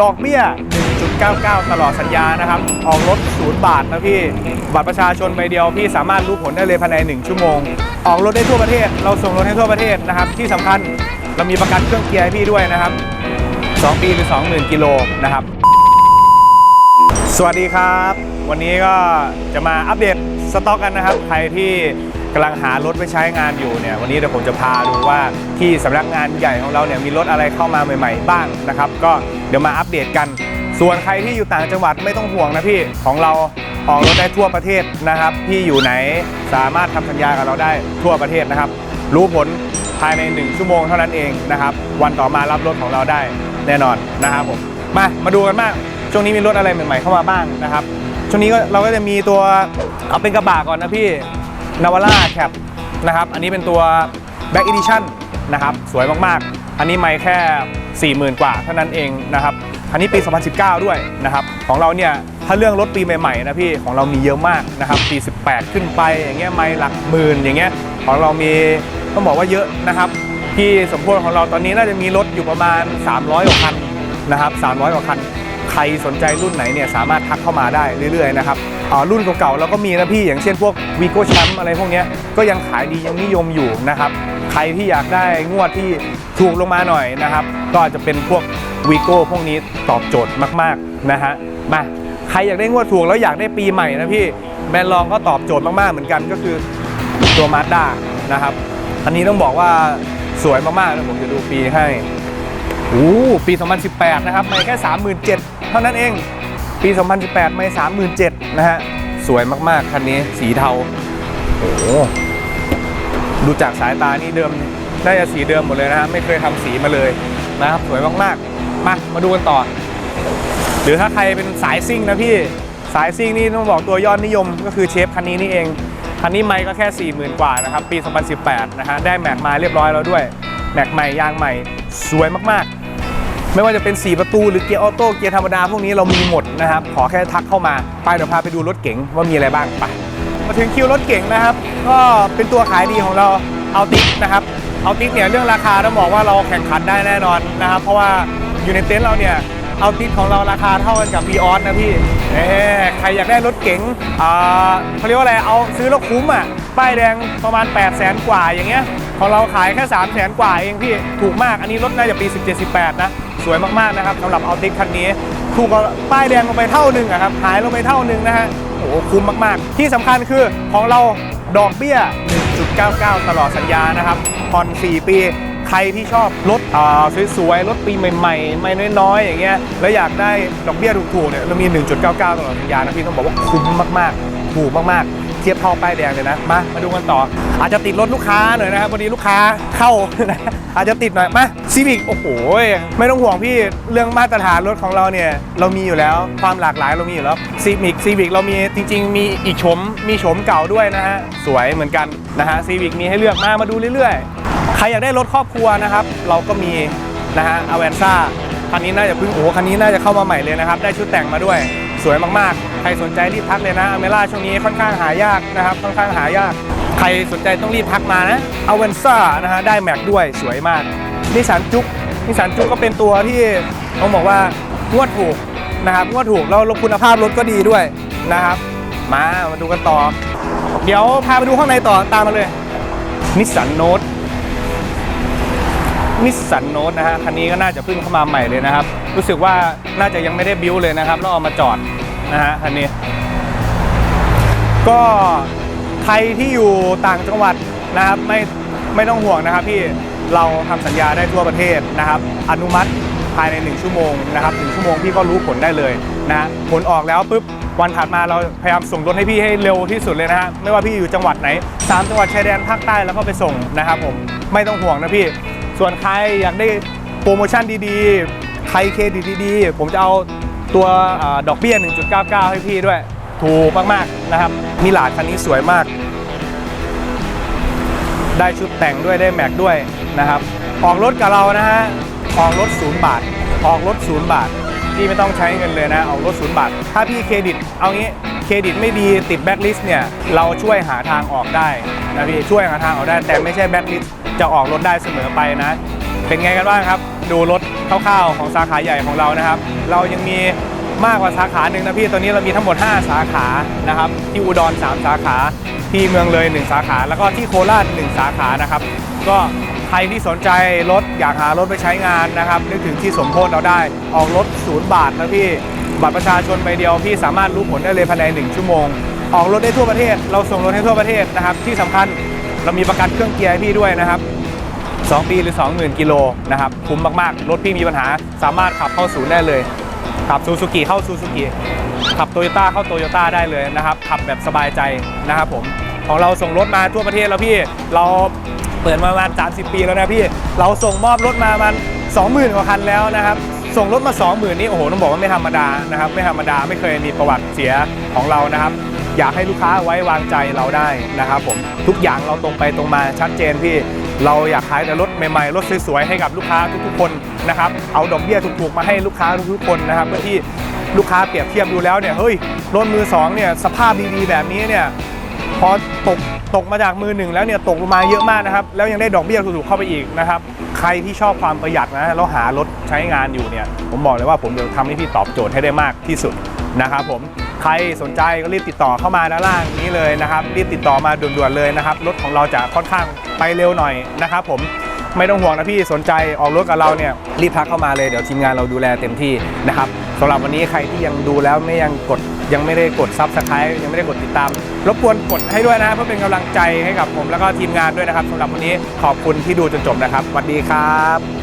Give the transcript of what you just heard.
ดอกเบี้ย 1.99 ตลอดสัญญานะครับ ออกรถ 0 บาทนะพี่ บัตรประชาชนใบเดียวพี่สามารถรู้ผลได้เลยภายใน 1 ชั่วโมง ออกรถได้ทั่วประเทศ เราส่งรถให้ทั่วประเทศนะครับ ที่สำคัญเรามีประกันเครื่องเกียร์ให้พี่ด้วยนะครับ 2 ปีหรือ 20,000 กิโลนะครับ สวัสดีครับ วันนี้ก็จะมาอัปเดตสต็อกกันนะครับ ใครที่ กำลังหารถไปใช้งานอยู่เนี่ยวันนี้เดี๋ยวผมจะพาดูว่าที่สำนักงานใหญ่ของเราเนี่ยมีรถอะไรเข้ามาใหม่ ๆ บ้างนะครับ ก็เดี๋ยวมาอัปเดตกัน ส่วนใครที่อยู่ต่างจังหวัดไม่ต้องห่วงนะพี่ของเราออกรถได้ทั่วประเทศนะครับพี่อยู่ไหนสามารถทำสัญญากับเราได้ทั่วประเทศนะครับ รู้ผลภายใน 1 ชั่วโมงเท่านั้นเองนะครับ วันต่อมารับรถของเราได้แน่นอนนะครับผมมามาดูกันบ้างช่วงนี้มีรถอะไรใหม่ๆเข้ามาบ้างนะครับช่วงนี้ก็เราก็จะมีตัวเอาเป็นกระบะก่อนนะพี่ นาวาร่าแคปนะครับ อันนี้เป็นตัว Back Edition นะครับ สวยมากๆ อันนี้ไม่แค่ 40,000 กว่าเท่านั้นเองนะครับ อันนี้ปี 2019 ด้วยนะครับ ของเราเนี่ย ถ้าเรื่องรถปีใหม่ๆนะพี่ ของเรามีเยอะมากนะครับ ปี 18 ขึ้นไปอย่างเงี้ยไม่หลักหมื่นอย่างเงี้ย ของเรามีต้องบอกว่าเยอะนะครับพี่สมพลของเราตอนนี้น่าจะมีรถอยู่ประมาณ 300กว่าคันนะครับ 300กว่าคัน ใครสนใจรุ่นไหนเนี่ยสามารถทักเข้ามาได้เรื่อยๆนะครับ รุ่นเก่าๆเราก็มีนะพี่อย่างเช่นพวกวีโก้แชมป์อะไรพวกนี้ก็ยังขายดียังนิยมอยู่นะครับใครที่อยากได้งวดที่ถูกลงมาหน่อยนะครับ ก็อาจจะเป็นพวกวีโก้พวกนี้ตอบโจทย์มากๆนะฮะมาใครอยากได้งวดถูกแล้วอยากได้ปีใหม่นะพี่แบรนด์รองก็ตอบโจทย์มากๆเหมือนกันก็คือตัวมาด้านะครับ อันนี้ต้องบอกว่าสวยมากๆนะผมจะดูปีให้โอ้ปี 2018 นะครับไม่แค่ 37,000เท่านั้นเอง ปี 2018 ไม่ 37,000นะฮะ สวยมากๆ คันนี้สีเทา โอ้ดูจากสายตานี่เดิมน่าจะสีเดิมหมดเลยนะฮะ ไม่เคยทำสีมาเลยนะครับ สวยมากๆ มา มาดูกันต่อ หรือถ้าใครเป็นสายซิ่งนะพี่ สายซิ่งนี่ต้องบอกตัวยอดนิยมก็คือเชฟคันนี้นี่เอง คันนี้ไม่ก็แค่ 40,000 กว่านะครับ ปี 2018 นะฮะ ได้แม็กมาเรียบร้อยแล้วด้วย แม็กใหม่ยางใหม่ สวยมากๆ ไม่ว่าจะเป็น 4 ประตูหรือเกียร์ออโต้เกียร์ธรรมดาพวกนี้เรามีหมดนะครับ ขอแค่ทักเข้ามา ไปเดี๋ยวพาไปดูรถเก๋งว่ามีอะไรบ้างไปมาถึงคิวรถเก๋งนะครับ ก็เป็นตัวขายดีของเราเอาติกนะครับเอาติกเนี่ยเรื่องราคาต้องบอกว่าเราแข่งขันได้แน่นอนนะครับ เพราะว่าอยู่ในเต็นท์เราเนี่ยเอาติกของเราราคาเท่ากันกับ v ีออสนะพี่เอ๊ใครอยากได้รถเก๋งอ่าเขาเรียกว่าอะไรเอาซื้อแล้วคุ้มอะป้ายแดงประมาณ 8 0 0แสนกว่าอย่างเงี้ยของเราขายแค่ 3 0 0แสนกว่าเองพี่ถูกมากอันนี้รถน่าจะปี 17-18 นะ สวยมากๆนะครับสำหรับเอาติกคันนี้ถูกกว่าป้ายแดงลงไปเท่าหนึ่งอะครับหายลงไปเท่าหนึ่งนะฮะโอ้โหคุ้มมากๆ ที่สำคัญคือของเราดอกเบี้ย 1.99 ตลอดสัญญานะครับผ่อน 4 ปีใครที่ชอบรถอ่าสวยๆ รถปีใหม่ๆ ไม่น้อยๆ อย่างเงี้ย แล้วอยากได้ดอกเบี้ยถูกๆ เนี่ย เรามี 1.99 ตลอดสัญญานะพี่ต้องบอกว่าคุ้มมากๆ ถูกมากๆ เทียบท่าป้ายแดงเลยนะมามาดูกันต่อ อาจจะติดรถลูกค้าหน่อยนะครับวันนี้ลูกค้าเข้า อาจจะติดหน่อยมาซีวิกโอ้โหไม่ต้องห่วงพี่เรื่องมาตรฐานรถของเราเนี่ยเรามีอยู่แล้วความหลากหลายเรามีอยู่แล้วซีวิกซีวิกเรามีจริง ๆ มีอีกโฉมมีโฉมเก่าด้วยนะฮะสวยเหมือนกันนะฮะซีวิกมีให้เลือกมามาดูเรื่อยๆ ใครอยากได้รถครอบครัวนะครับ เราก็มีนะฮะอเวนซ่าคันนี้น่าจะเพิ่งโอ้โหคันนี้น่าจะเข้ามาใหม่เลยนะครับ ได้ชุดแต่งมาด้วย สวยมากๆ ใครสนใจรีบทักเลยนะอเมล่าช่วงนี้ค่อนข้างหายากนะครับค่อนข้างหายาก ใครสนใจต้องรีบทักมานะอเวนซ่านะฮะได้แม็กด้วยสวยมากนิสันจุกนิสสันจุกก็เป็นตัวที่ต้องบอกว่างวดถูกนะครับงวดถูกแล้วคุณภาพรถก็ดีด้วยนะครับ มามาดูกันต่อ เดี๋ยวพาไปดูข้างในต่อตามมาเลยนิสสันโนตนิสสันโนตนะฮะคันนี้ก็น่าจะเพิ่งเข้ามาใหม่เลยนะครับ รู้สึกว่าน่าจะยังไม่ได้บิวเลยนะครับแล้วเอามาจอด นะฮะคันนี้ ก็ใครที่อยู่ต่างจังหวัดนะครับไม่ไม่ต้องห่วงนะครับพี่เราทำสัญญาได้ทั่วประเทศนะครับ อนุมัติภายใน 1 ชั่วโมงนะครับหชั่วโมงพี่ก็รู้ผลได้เลยนะฮะผลออกแล้วปุ๊บวันถัดมาเราพยายามส่งรถให้พี่ให้เร็วที่สุดเลยนะฮะไม่ว่าพี่อยู่จังหวัดไหนสามจังหวัดชายแดนภาคใต้แล้วก็ไปส่งนะครับผมไม่ต้องห่วงนะพี่ ส่วนใครอยากได้โปรโมชั่นดีๆ ใครเครดิตดีๆ ผมจะเอา ตัวอดอกเบี้ย 1.99 ให้พี่ด้วย ถูกมากๆนะครับมิลาดคันนี้สวยมาก ได้ชุดแต่งด้วยได้แม็กด้วยนะครับ ออกรถกับเรานะฮะ ออกรถศูนย์บาท ออกรถศูนย์บาทพี่ไม่ต้องใช้เงินเลยนะ ออกรถศูนย์บาท ถ้าพี่เครดิต เอางี้เครดิตไม่ดีติดแบ็คลิสต์เนี่ย เราช่วยหาทางออกได้นะพี่ช่วยหาทางออกได้ แต่ไม่ใช่แบ็คลิสต์จะออกรถได้เสมอไปนะ เป็นไงกันบ้างครับ ดูรถคร่าวๆของสาขาใหญ่ของเรานะครับ เรายังมีมากกว่าสาขาหนึ่งนะพี่ตอนนี้เรามีทั้งหมด 5 สาขานะครับที่อุดร 3 สาขาที่เมืองเลย 1 สาขา แล้วก็ที่โคราช 1 สาขานะครับ ก็ใครที่สนใจรถอยากหารถไปใช้งานนะครับนึกถึงที่สมโพธเราได้ออกรถศูนย์บาทนะพี่บัตรประชาชนใบเดียวพี่สามารถรู้ผลได้เลยภายใน 1 ชั่วโมง ออกรถได้ทั่วประเทศ เราส่งรถให้ทั่วประเทศนะครับ ที่สำคัญเรามีประกันเครื่องเกียร์ให้พี่ด้วยนะครับ 2 ปีหรือ 20,000 กิโลนะครับคุ้มมากๆ รถพี่มีปัญหาสามารถขับเข้าศูนย์ได้เลย ขับซูซูกิเข้าซูซูกิขับโตโยต้าเข้าโตโยต้าได้เลยนะครับ ขับแบบสบายใจนะครับผมของเราส่งรถมาทั่วประเทศแล้วพี่เราเปิดมาประมาณ 30 ปีแล้วนะพี่ เราส่งมอบรถมาประมัน20,000 กว่าคันแล้วนะครับ ส่งรถมา 20,000 นี่โอ้โหต้องบอกว่าไม่ธรรมดานะครับ ไม่ธรรมดาไม่เคยมีประวัติเสียของเรานะครับ อยากให้ลูกค้าไว้วางใจเราได้นะครับผมทุกอย่างเราตรงไปตรงมาชัดเจนพี่ เราอยากขายแต่รถใหม่ๆ รถสวยๆ ให้กับลูกค้าทุกๆคนนะครับ เอาดอกเบี้ยถูกๆ มาให้ลูกค้าทุกๆคนนะครับเพื่อที่ลูกค้าเปรียบเทียบดูแล้วเนี่ย เฮ้ย รถมือสองเนี่ยสภาพดีๆ แบบนี้เนี่ย พอตกตกมาจากมือหนึ่งแล้วเนี่ยตกลงมาเยอะมากนะครับ แล้วยังได้ดอกเบี้ยถูกๆเข้าไปอีกนะครับ ใครที่ชอบความประหยัดนะแล้วหารถใช้งานอยู่เนี่ย ผมบอกเลยว่าผมจะทำให้พี่ตอบโจทย์ให้ได้มากที่สุดนะครับผม ใครสนใจก็รีบติดต่อเข้ามาด้านล่างนี้เลยนะครับ รีบติดต่อมาด่วนๆเลยนะครับ รถของเราจะค่อนข้างไปเร็วหน่อยนะครับผมไม่ต้องห่วงนะพี่สนใจออกรถกับเราเนี่ยรีบทักเข้ามาเลยเดี๋ยวทีมงานเราดูแลเต็มที่นะครับสำหรับวันนี้ใครที่ยังดูแล้วไม่ยังกดยังไม่ได้กดซับสไครต์ยังไม่ได้กดติดตาม รบกวนกดให้ด้วยนะเพื่อเป็นกำลังใจให้กับผมแล้วก็ทีมงานด้วยนะครับสำหรับวันนี้ขอบคุณที่ดูจนจบนะครับสวัสดีครับ